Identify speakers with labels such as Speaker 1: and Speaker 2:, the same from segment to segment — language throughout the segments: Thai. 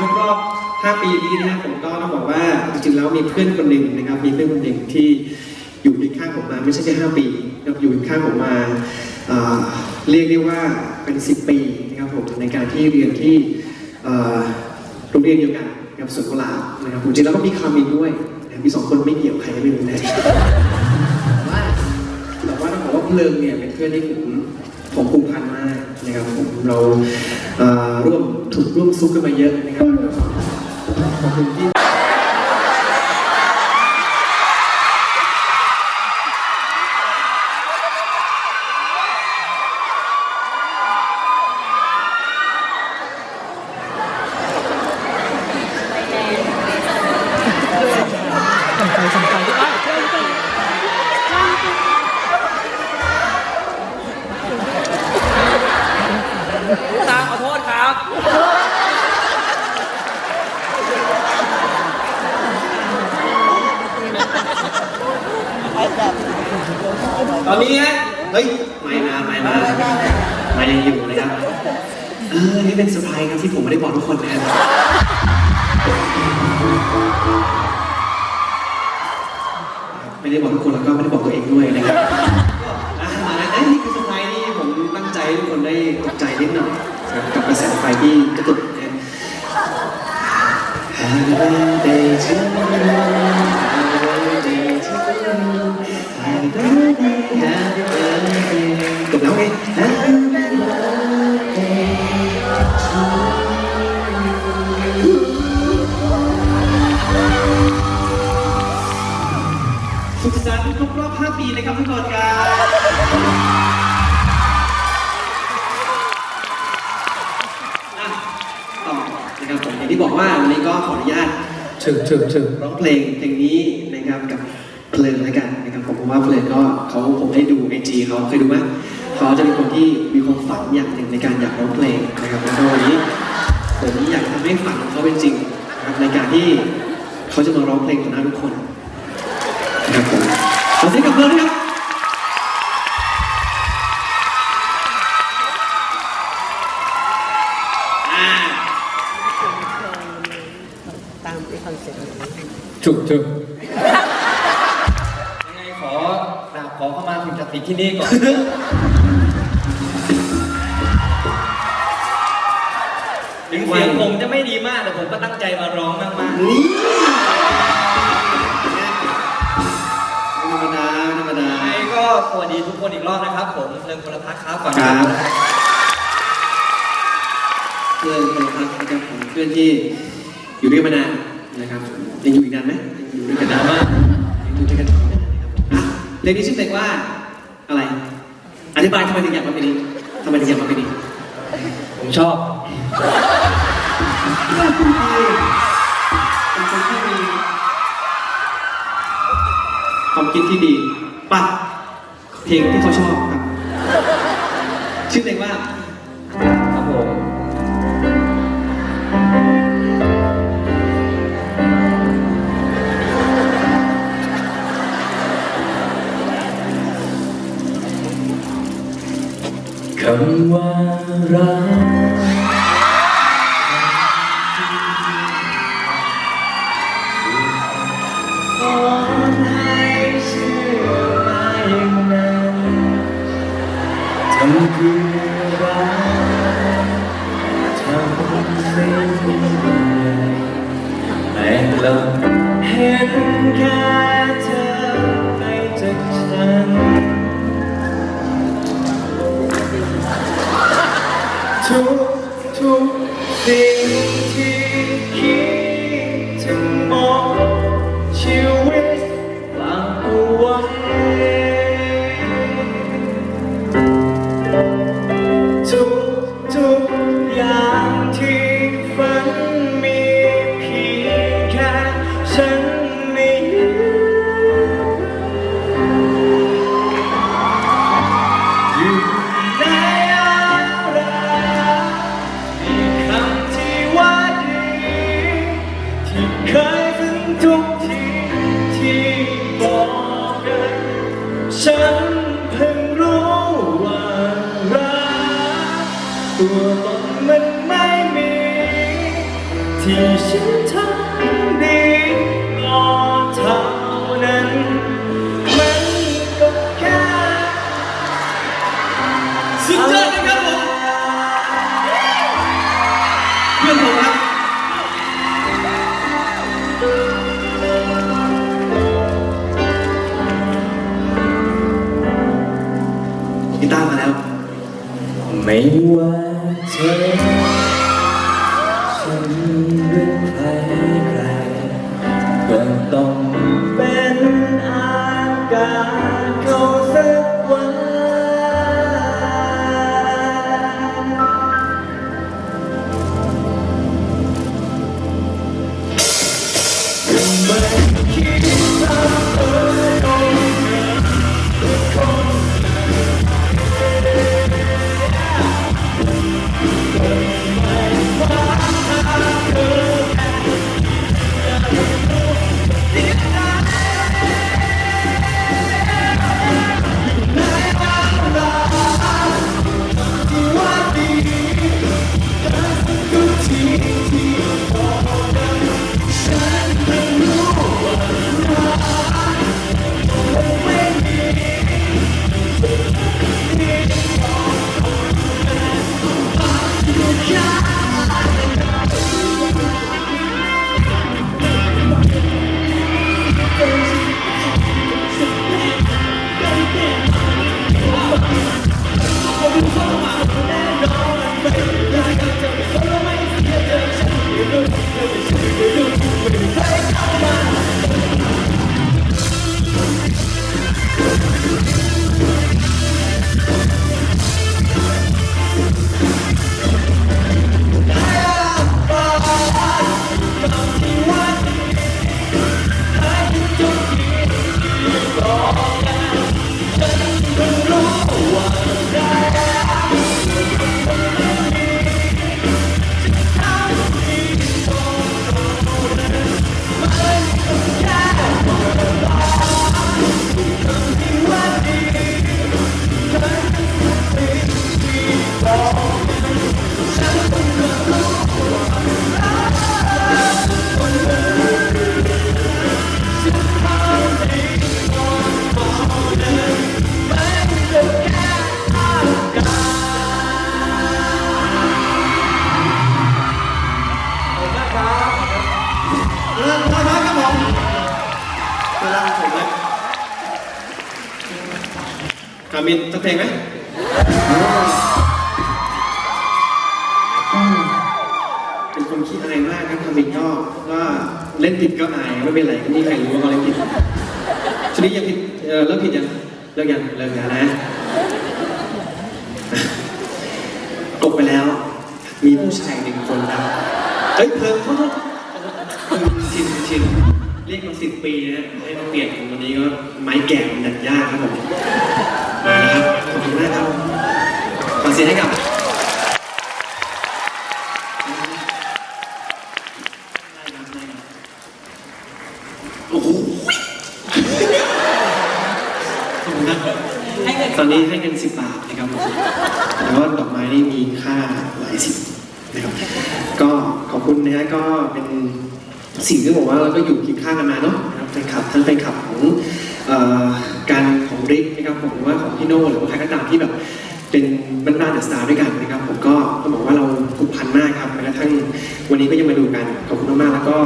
Speaker 1: ครบรอบ 5 ปีนี้นะครับผมก็ต้องบอกว่าจริงๆแล้วมีเพื่อนคนหนึ่งนะครับ มีเพื่อนคนหนึ่งที่อยู่เคียงข้างผมมาไม่ใช่แค่5ปีนะครับอยู่เคียงข้างผมมาเรียกได้ว่าเป็น 10 ปีนะครับผมในการที่เรียนที่โรงเรียนเดียวกันกับสวนกุหลาบนะครับผมจริงๆแล้วก็มีคามินด้วยนะมีสองคนไม่เกี่ยวใครก็ไม่รู้นะแต่ว่าแต่ว่าต้องบอกว่าเพลิงเนี่ยเป็นเพื่อนที่ผมผมผูกพันมาก นะครับผมเราร่วมถูกร่วมซุกกันมาเยอะนะครับขอบคุณที่
Speaker 2: ตาขอโทษครับ ตอนนี้ฮะ
Speaker 1: เฮ้ย ไม่มาไม่มาไม่ยังอยู่นะครับเออนี่เป็นเซอร์ไพรส์ครับที่ผมไม่ได้บอกทุกคนนะครับไม่ได้บอกทุกคนแล้วก็ไม่ได้บอกตัวเองด้วยนะครับก็อ่าเอ้ยนี่คือเซอร์ไพรส์ที่ผมตั้งใจให้ทุกคนได้ตกใจนิดหน่อยกับกระแสไฟที่กระตุกนะครับ Happy birthday to you Happy birthday to you จบแล้วไง Happy birthday to you สุขสันต์ครบรอบ 5 ปีนะครับทุกคนครับอะต่อนะครับผมอย่างที่บอกว่าวันนี้ก็ขออนุญาต
Speaker 2: ถึงถึงถึง
Speaker 1: ร้องเพลงเพลงนี้นะครับกับเพลินแล้วกันะครับ มเพราะว่าเลินก็เขาผมได้ดูไอจีเขาเคยดูไหมเขาจะเป็นคนที่มีความฝันอย่างหนึ่งในการอยากร้องเพลงนะครับแล้วก็วันนี้ผมอยากทำให้ฝันของเขาเป็นจริงนะครับในการที่เขาจะมาร้องเพลงต่อหน้าทุกคนนะครับผมขอเสียงกับเพลินนะครับ
Speaker 2: ถึงถึง ที่นี่ก่อน ถึงเสียงผมจะไม่ดีมากแต่ผมก็ตั้งใจมาร้องมาก
Speaker 1: นี่ไม่ธรรมดาไม่ธรรมดา
Speaker 2: ๆยังไงก็สวัสดีทุกคนอีกรอบนะครับ ผมเรื่องพลพักครับก่อน
Speaker 1: ครับ เพื่อนคนละพักนะครับผมเพื่อนที่อยู่ด้วยกันมานานนะครับยังอยู่อีกนานไหมยังอยู่ด้วยกันนานมากยังอยู่ด้วยกันอีกนานนะครับอะเพลงนี้ชื่อเพลงว่าอะไรอ ธิบายทำไมถึงอยากมาเป็นนี้ทำไมถึงอยากมาเป็นนี้
Speaker 2: ผมชอบ
Speaker 1: เป็นคนที่มีความคิดที่ดีป่ะเพลงที่เขาชอบครับ ชื่อเพลงว่า
Speaker 2: ต้าร์มาแล้
Speaker 1: ว
Speaker 2: ไม่ว่าเธอ กามิ
Speaker 1: นสักเพลงไหมเป็นคนขี้อายมากครับกามินก็ว่าเล่นผิดก็อายไม่เป็นไรไม่มีใครรู้ว่าเล่นผิดชนิดยังผิดเออเลิกผิดยังเลิกยังเลิกแล้วนะตกไปแล้ว มีผู้ชายหนึ่งคนครับเฮ้ยเพลิงโทษโทษคือชินชินเรียกมาสิบปีนะให้มาเปลี่ยนวันนี้ก็ไม้แก่มันดัดยากครับผม มาแล้วครับขอบคุณมากครับขอเสียงให้กับโอ้โหขอบคุณครับตอนนี้ให้เงินสิบบาทนะครับผมแต่ว่าดอกไม้นี่มีค่าหลายสิบนะครับก็ขอบคุณนะฮะก็เป็นสิ่งที่บอกว่าเราก็อยู่เคียงข้างกันมาเนาะนะครับแฟนคลับทั้งแฟนคลับของการ ของริกนะครับผมหรือว่าของพี่โน่หรือว่าใครก็ตามที่แบบเป็นบรรดาเดอะสตาร์ด้วยกันนะครับ ผมก็ต้องบอกว่าเราผูกพันมากครับแม้กระทั่งวันนี้ก็ยังมาดูกันขอบคุณมากๆแล้วก็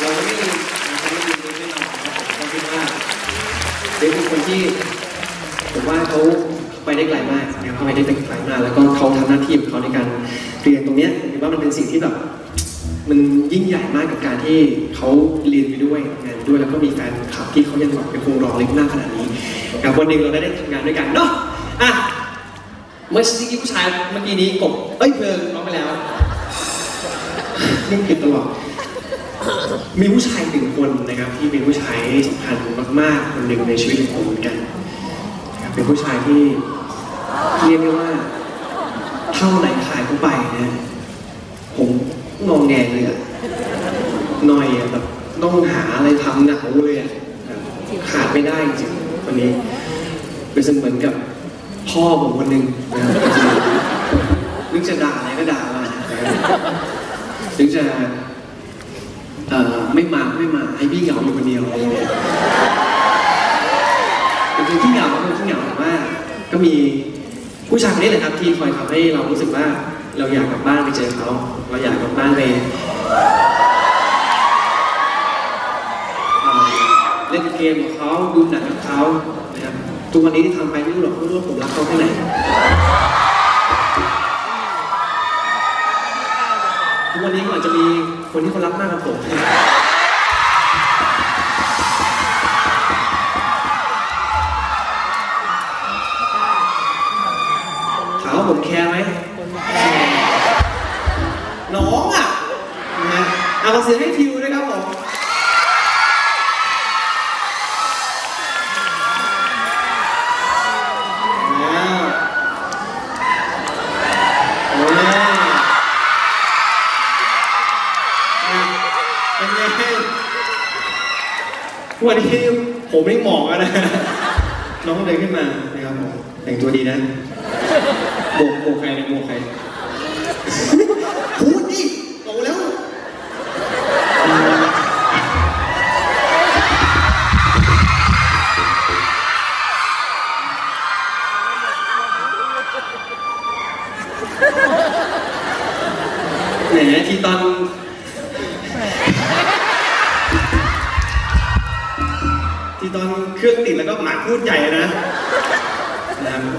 Speaker 1: เราจะไม่ลืมเราจะไม่ลืมเรื่องเราครับผมก็คิดว่าเด็กเป็นคนที่ผมว่าเขาไปได้ไกลมากนะครับเขาไปได้ไกลมากแล้วก็เขาทำหน้าที่ของเขาในการเรียนตรงเนี้ยผมว่ามันเป็นสิ่งที่แบบ มันยิ่งใหญ่มากกับการที่เขาเรียนไปด้วยทำงานไปด้วยแล้วก็มีแฟนคลับที่เขายังแบบยังคงรอเล็กหน้าขนาดนี้กับวันหนึ่งเราได้ได้ทำงานด้วยกันเนาะอะเมื่อกี้ผู้ชายเมื่อกี้นี้กบเอ้ยเพลิงร้องไปแล้วเรื่องผิดตลอดมีผู้ชายหนึ่งคนนะครับ ที่เป็นผู้ชายที่สำคัญมากๆคนหนึ่งในชีวิตของผมเหมือนกันเป็นผู้ชายที่เรียกได้ว่าเท่าไหนขายเข้าไปนะผม งองแงเลยอะหน่อยอะแบบต้องหาอะไรทำเหงาเลยอะขาดไม่ได้จริงๆคนนี้เป็นเสมือนกับพ่อผมคนหนึ่งนะครับนึกจะด่าอะไรก็ด่ามาถึงจะเอ่อไม่มาไม่มาให้พี่เหงาอยู่คนเดียวอะไรอย่างเงี้ยเป็นคนที่เหงาเป็นคนที่เหงาแต่ว่าก็มีผู้ชายคนนี้แหละครับที่คอยทำให้เรารู้สึกว่า เราอยากกลับบ้านไปเจอเขาเราอยากกลับบ้านไปเล่นเกมของเขาดูหนังของเขานะครับทุกวันนี้ที่ทำไปไม่รู้หรอกว่าผมรักเขาแค่ไหนทุกวันนี้ก็อาจจะมีคนที่เขารักมากกว่าผม ผมไม่หมอกแล้วนะน้องเดินขึ้นมานะครับผมแต่งตัวดีนะโบกโบกใครเนี่ยโบกใครพูดดิโตแล้ว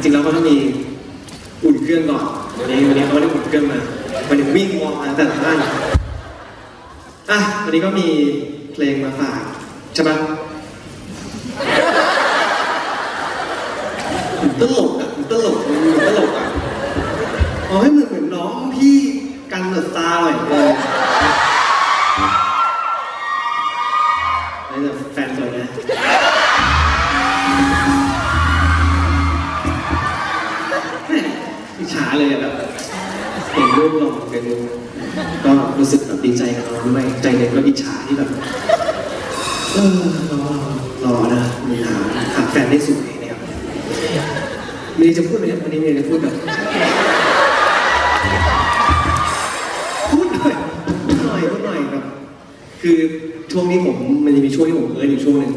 Speaker 1: จริงแล้วเขาต้องมีอุ่นเครื่องก่อนวันนี้วันนี้เขาได้อุ่นเครื่องมาวันนี้วิ่งวอร์มมาแต่ละท่านอะวันนี้ก็มีเพลงมาฝากใช่ปะีจะพูดไหมครับวันนี้มีอะไรจะพูดแบบพูดหน่อยพูดหน่อยพูดหน่อยแบบคือช่วงนี้ผมมันจะมีช่วงที่ผมเอิร์นอยู่ช่วงหนึ่ง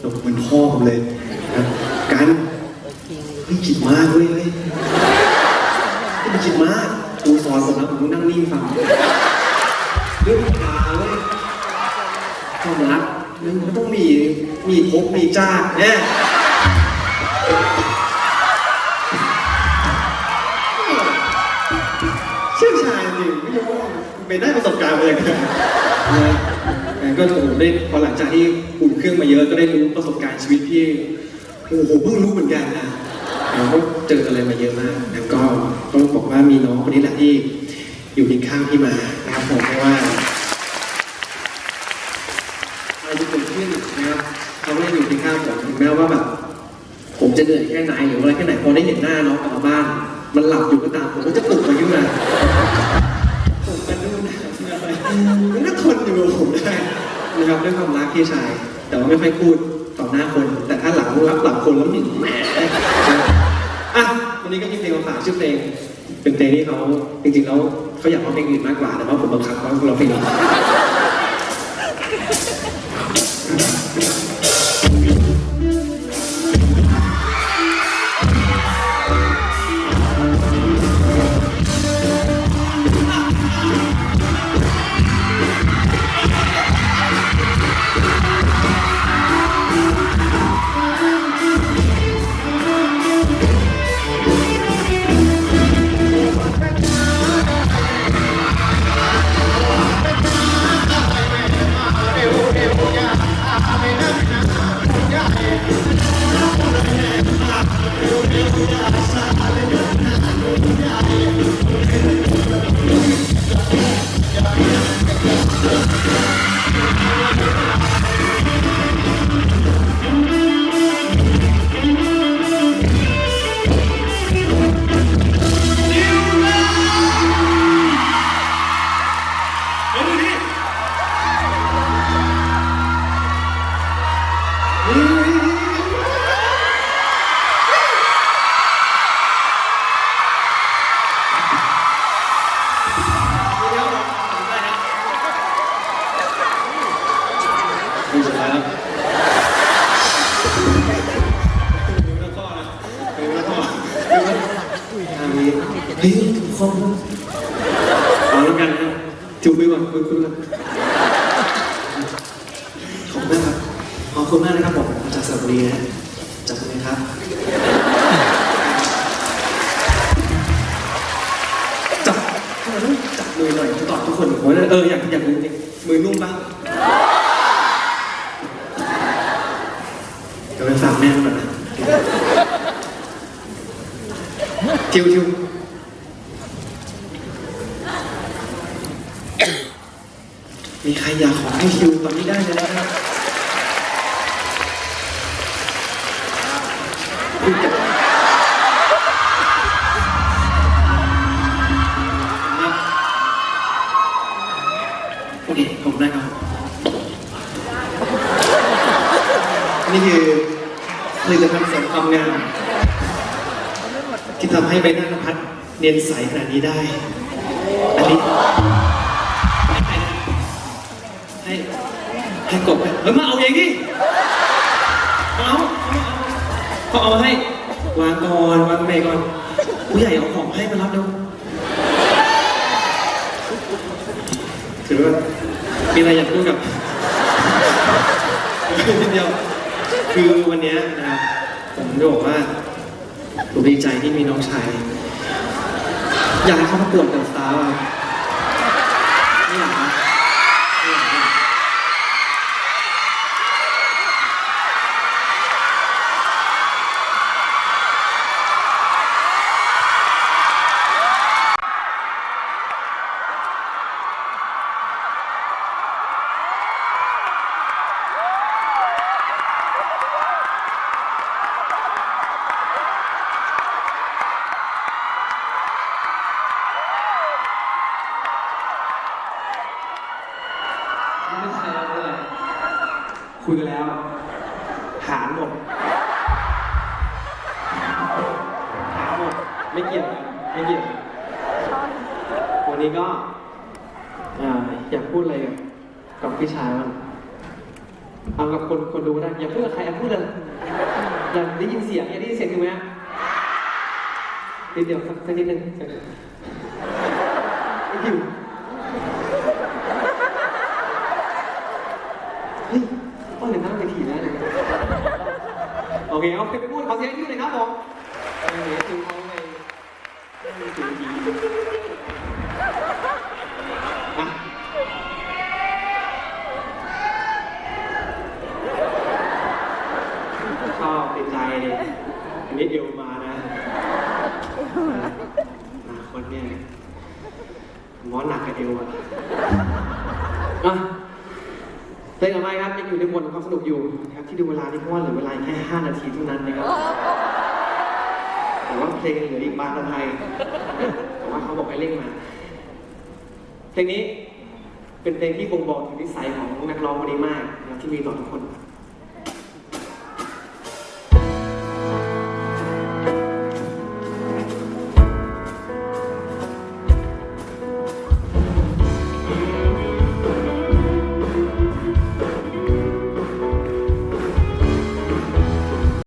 Speaker 1: แบบเหมือนพ่อผมเลยนะครับการไม่คิดมากเลยเฮ้ยไม่คิดมากดูสอนผมนะผมนั่งนิ่งฟังเรื่องราเว้ยความรักมันต้องมีมีพบมีจ้าเนี่ย เชี่ยวชาญจริงไม่รู้ว่าไปได้ประสบการณ์มาจากไหนนะก็ผมได้พอหลังจากที่อุ่นเครื่องมาเยอะก็ได้รู้ประสบการณ์ชีวิตที่โอ้โหเพิ่งรู้เหมือนกันนะเราก็เจออะไรมาเยอะมากแล้วก็ต้องบอกว่ามีน้องคนนี้แหละที่อยู่เคียงข้างพี่มานะครับผมเพราะว่าอะไรที่เกิดขึ้นนะครับเขาไม่ได้อยู่เคียงข้างผมถึงแม้ว่าแบบผมจะเหนื่อยแค่ไหนหรืออะไรแค่ไหนพอได้เห็นหน้าน้องกลับมาบ้าน มันหลับอยู่ก็ตามผมก็จะปลุกมันขึ้นมา มันก็ทนอยู่กับผมได้นะครับด้วยความรักพี่ชาย แต่ว่าไม่ค่อยพูดต่อหน้าคน แต่ถ้าหลังรับหลังคนแล้วมันแหมอะวันนี้ก็มีเพลงมาฝากชื่อเพลง เป็นเพลงที่เขาจริงๆแล้วเขาอยากร้องเพลงอื่นมากกว่าแต่ว่าผมบังคับเขาร้องเพลงนี้
Speaker 2: อ
Speaker 1: บคุณมาก
Speaker 2: นะครับผมจากสระบุรีนะจากคุณครับ จับทำไมต้องจับมือหน่อยตอบทุกคน
Speaker 1: โอ้ยเอออยากอยากรู้จริงมือนุ่มปะเดี๋ยวไปฝากแม่ก่อนนะทิวทิวมีใครอยากขอให้ทิวตอนนี้ได้เลยนะครับ ให้ใบหน้าน้องพัดเนียนใสขนาดนี้ได้ อันนี้ให้ใครนะให้ให้กบไหมเฮ้ยมาเอาเองดิมาเอาเอามาเอาเขาเอามาให้ วางก่อนวางเมย์ก่อนผู้ใหญ่เอาของให้มารับเร็วถือว่ามีอะไรอยากพูดกับนิดเดียวคือวันนี้นะครับผมจะบอกว่า ผมดีใจที่มีน้องชาย อยากให้เขาประกวดกับสตาร์อะ พี่ชายบ้างเอากับคนคนดูได้อย่าพูดกับใครอย่าพูดเลยอยากได้ยินเสียงอยากได้ยินเสียงถูกไหมฮะนิดเดียวสักสักนิดนึงไม่อยู่เฮ้ยว่าเดี๋ยวนั่งไปถีนะโอเคเอาไปพูดขอเสียงที่หน่อยครับผมเออถึงเขาไปนั่งไปถึงทีอะ ชอบติดใจเลยอันนี้เอวมานะอนาคนเนี่ย หมอหนักกับเอวอะเพลงต่อไปครับยังอยู่ในบทของความสนุกอยู่นะครับที่ดูเวลานี่เพราะว่าเหลือเวลาแค่ 5 นาทีเท่านั้นนะครับ แต่ว่าเพลงยังเหลืออีกบางไทยแต่ว่าเขาบอกให้เร่งมา เพลงนี้เป็นเพลงที่บ่งบอกถึงนิสัยของนักร้องคนนี้มากนะครับที่มีต่อทุกคน